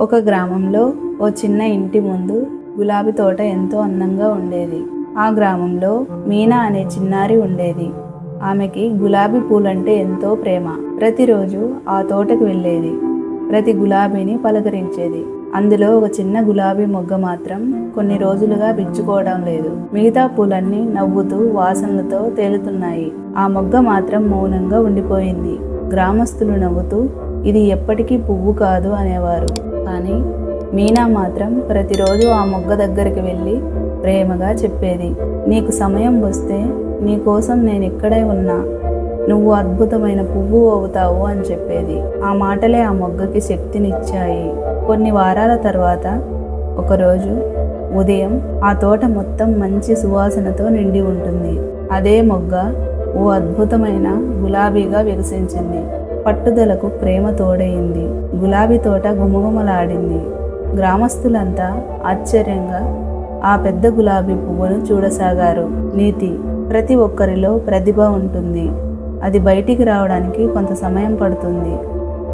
ఒక గ్రామంలో ఓ చిన్న ఇంటి ముందు గులాబీ తోట ఎంతో అందంగా ఉండేది. ఆ గ్రామంలో మీనా అనే చిన్నారి ఉండేది. ఆమెకి గులాబీ పూలంటే ఎంతో ప్రేమ. ప్రతిరోజు ఆ తోటకు వెళ్ళేది. ప్రతి గులాబీని పలకరించేది. అందులో ఒక చిన్న గులాబీ మొగ్గ మాత్రం కొన్ని రోజులుగా బిచ్చుకోవడం లేదు. మిగతా పూలన్నీ నవ్వుతూ వాసనలతో తేలుతున్నాయి. ఆ మొగ్గ మాత్రం మౌనంగా ఉండిపోయింది. గ్రామస్తులు నవ్వుతూ ఇది ఎప్పటికీ పువ్వు కాదు అనేవారు. కానీ మీనా మాత్రం ప్రతిరోజు ఆ మొగ్గ దగ్గరికి వెళ్ళి ప్రేమగా చెప్పేది. నీకు సమయం వస్తే నీకోసం నేను ఇక్కడే ఉన్నా. నువ్వు అద్భుతమైన పువ్వు అవుతావు అని చెప్పేది. ఆ మాటలే ఆ మొగ్గకి శక్తినిచ్చాయి. కొన్ని వారాల తర్వాత ఒకరోజు ఉదయం ఆ తోట మొత్తం మంచి సువాసనతో నిండి ఉంటుంది. అదే మొగ్గ ఓ అద్భుతమైన గులాబీగా వికసించింది. పట్టుదలకు ప్రేమ తోడయింది. గులాబీ తోట గుమగుమలాడింది గ్రామస్తులంతా ఆశ్చర్యంగా ఆ పెద్ద గులాబీ పువ్వును చూడసాగారు. నీతి ప్రతి ఒక్కరిలో ప్రతిభ ఉంటుంది. అది బయటికి రావడానికి కొంత సమయం పడుతుంది.